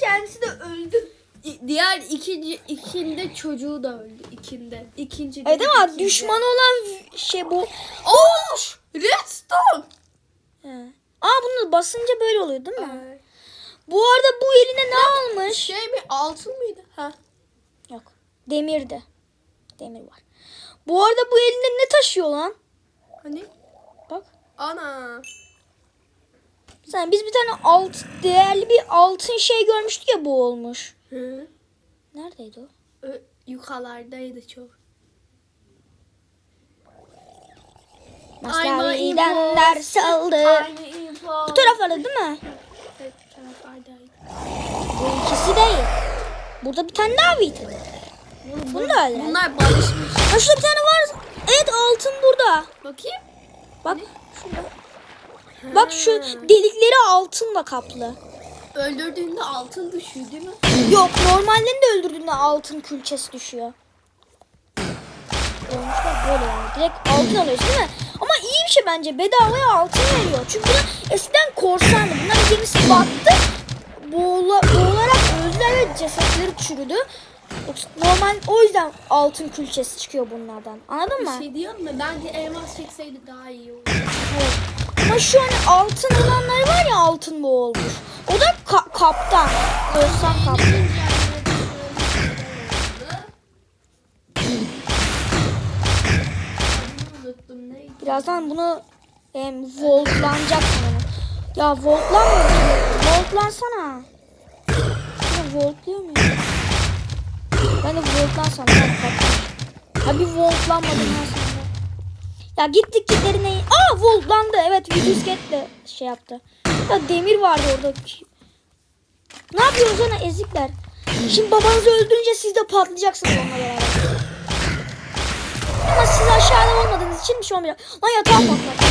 tanesi de öldü. Diğer ikinci ikinde çocuğu da öldü. İkinde. İkinci Evet değil, ama ikinde. düşman olan şey bu. Oh! Redstone. He. Aa bunu basınca böyle oluyor değil mi? Ay. Bu arada bu eline ne almış? Şey mi altın mıydı? Ha. Yok. Demirdi. Demir var. Bu arada bu elinde ne taşıyor lan? Hani? Bak. Ana. Sen biz bir tane alt değerli bir altın şey görmüştük ya bu olmuş. Hı. Neredeydi o? Ö, yukarılardaydı çok. Maskaviden ders aldı. Bu taraflarda değil mi? Evet, bu taraflardaydı. Bu ikisi değil. Burada bir tane daha vitin. Bunu da öyle. Bunlar barışmış. Ha şurada bir tane var. Evet altın burada. Bakayım. Bak şurada. Bak şu delikleri altınla kaplı. Öldürdüğünde altın düşüyor değil mi? Yok normalden de öldürdüğünde altın külçesi düşüyor. Olmuşlar böyle yani. Direkt altın alıyorsun değil mi? Ama iyi bir şey bence. Bedavaya altın veriyor. Çünkü eskiden korsandı. Bunların gemisi battı. Boğula, boğularak öldüler ve cesetleri çürüdü. Normal o yüzden altın külçesi çıkıyor bunlardan. Anladın mı? Bir şey diyeyim mi? Bence elmas çekseydi daha iyi olurdu. Evet. Ama şu an altın olanları var ya altın boğulmuş. O da ka- kaptan. Korsan kaptan. Birazdan bunu em, voltlanacak sanırım. Ya voltlanmıyor. Voltlansana. Ya voltluyor muyum? Ben de voltlansam. Bak bak. Ha bir voltlanmadım ben sonra. Ya gittik giderine. Aa voltlandı. Evet Vidisket de şey yaptı. Ya demir vardı orada. Ne yapıyorsunuz ona ezikler? Şimdi babanızı öldürünce siz de patlayacaksınız onunla beraber. Ama siz aşağıda olmadığınız için bir şey olmayacak. Lan yatağa patlar.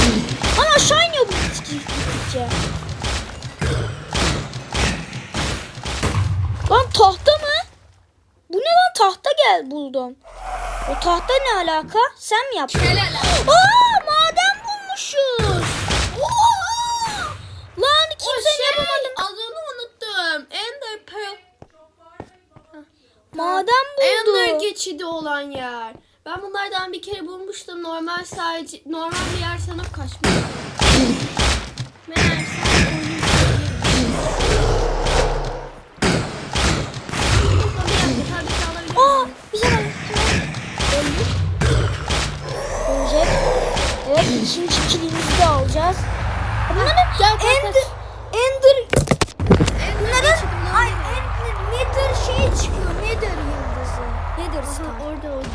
Lan aşağı iniyor bu gittikçe. Lan tahta mı? Bu ne lan tahta gel buldum. O tahta ne alaka? Sen mi yaptın? Aa geçidi olan yer. Ben bunlardan bir kere bulmuştum. Normal sadece normal bir yer sanıp kaçmıştım. Meğerse oyun Aa bize bak. Öldük. Ölecek. Evet şimdi çiftçiliğimizi de alacağız. Bunların Gel, kaç, Ender. Ender, bunların ay Ender, Nether şey çıkıyor. Nether yıldızı. Nether star. orada orada.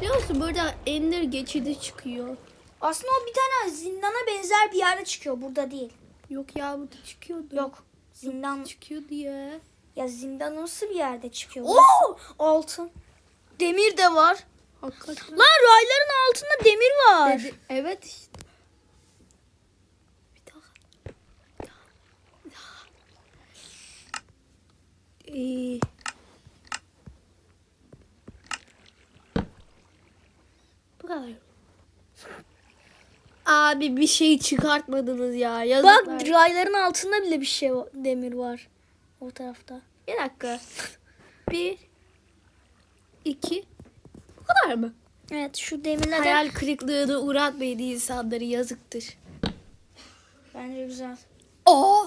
Biliyor musun burada Ender geçidi çıkıyor. Aslında o bir tane zindana benzer bir yerde çıkıyor. Burada değil. Yok ya burada çıkıyordu. Yok. Zindan Çıkıyordu ya. ya zindan nasıl bir yerde çıkıyor? Oo! Altın. Demir de var. Hakikaten. Lan rayların altında demir var. Dedi- evet işte. Bir daha. Bir daha. Bir daha. Ee, kadar. Abi bir şey çıkartmadınız ya. Yazıklar. Bak rayların altında bile bir şey var, demir var. O tarafta. Bir dakika. Bir. iki. Bu kadar mı? Evet şu demirlerden Hayal kırıklığına uğratmayın insanları yazıktır. bence güzel. Aa!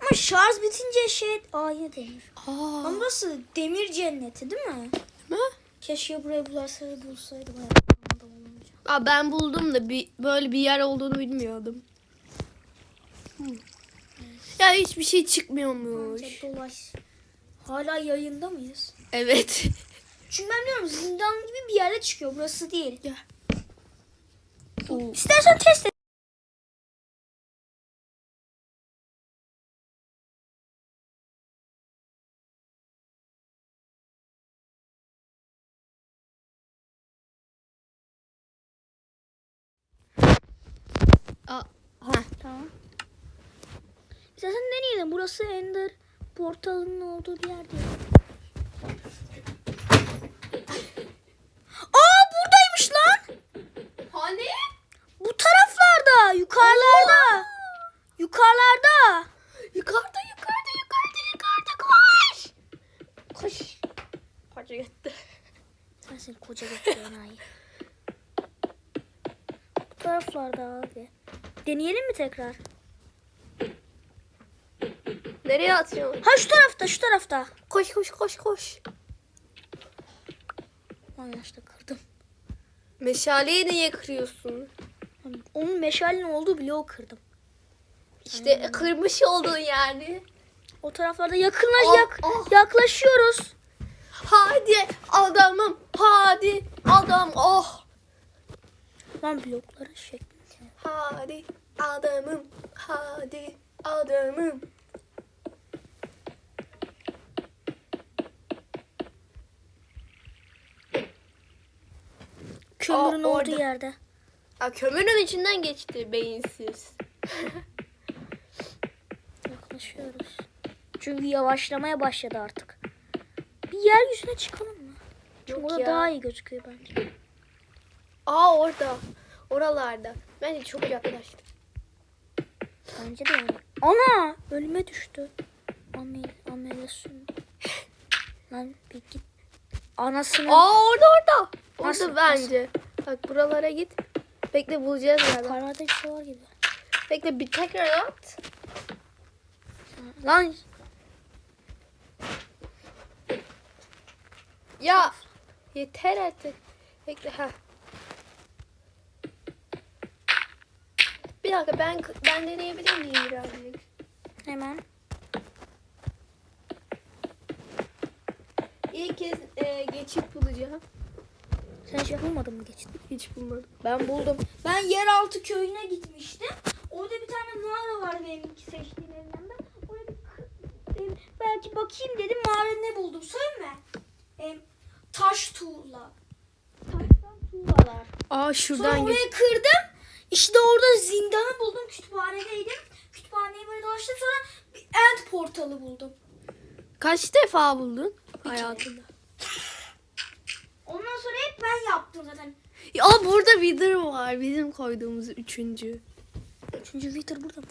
Ama şarj bitince şey... Aa yine demir. Aa! Ama burası demir cenneti değil mi? Ne? Keşke burayı bulasaydı bulsaydı. bayağı. Aa, ben buldum da bir, böyle bir yer olduğunu bilmiyordum. Hmm. Ya hiçbir şey çıkmıyormuş. Bence dolaş. Hala yayında mıyız? Evet. Çünkü ben diyorum zindan gibi bir yerde çıkıyor. Burası değil. Ya. İstersen test et. Aa, ha tamam. İstersen deneyelim. Burası Ender portalının olduğu bir yer değil. Aa buradaymış lan. Hani? Bu taraflarda, yukarılarda. Oo. Yukarılarda. Yukarıda, yukarıda, yukarıda, yukarıda koş. Koş. Koca gitti. Sen koca gitti enayi. Bu taraflarda abi. Deneyelim mi tekrar? Nereye atıyorsun? Ha şu tarafta şu tarafta. Koş koş koş koş. Ay yaşta kırdım. Meşaleyi niye kırıyorsun? Onun meşalenin olduğu bloğu kırdım. İşte kırmış oldun yani. O taraflarda yakınlaş Oh, yak oh. yaklaşıyoruz. Hadi adamım. Hadi adam. Oh. Lan blokları şey. Hadi adamım. Hadi adamım. Kömürün olduğu orada. yerde. Aa, kömürün içinden geçti beyinsiz. Yaklaşıyoruz. Çünkü yavaşlamaya başladı artık. Bir yeryüzüne çıkalım mı? Çünkü Yok orada ya. daha iyi gözüküyor bence. Aa orada. Oralarda. Bence çok yaklaştı. Bence de yani. Ana! Ölüme düştü. Amel, amelasyon. Lan bir git. Anasını. Aa orada orada. Orada Nasıl, bence. Bak buralara git. Bekle bulacağız galiba. Karada bir şey var gibi. Bekle bir tekrar at. Lan Ya yeter artık. Bekle ha. Dakika ben ben deneyebilir miyim birazcık? hemen. İlk kez e, geçit bulacağım. Sen hiç yapılmadın mı geçti? Hiç bulmadım. Ben buldum. Ben yeraltı köyüne gitmiştim. Orada bir tane mağara var benim iki seçtiğimlerimden. Ben oraya bir belki bakayım dedim. Mağarada ne buldum söyleme. Em, taş tuğla. Taştan tuğlalar. Aa Sonra şuradan geç. orayı kırdım. İşte orada zindanı buldum. Kütüphanedeydim. Kütüphaneyi böyle dolaştım. Sonra bir end portalı buldum. Kaç defa buldun hayatında? Ondan sonra hep ben yaptım zaten. Ya burada Wither var. Bizim koyduğumuz üçüncü. Üçüncü Wither burada mı?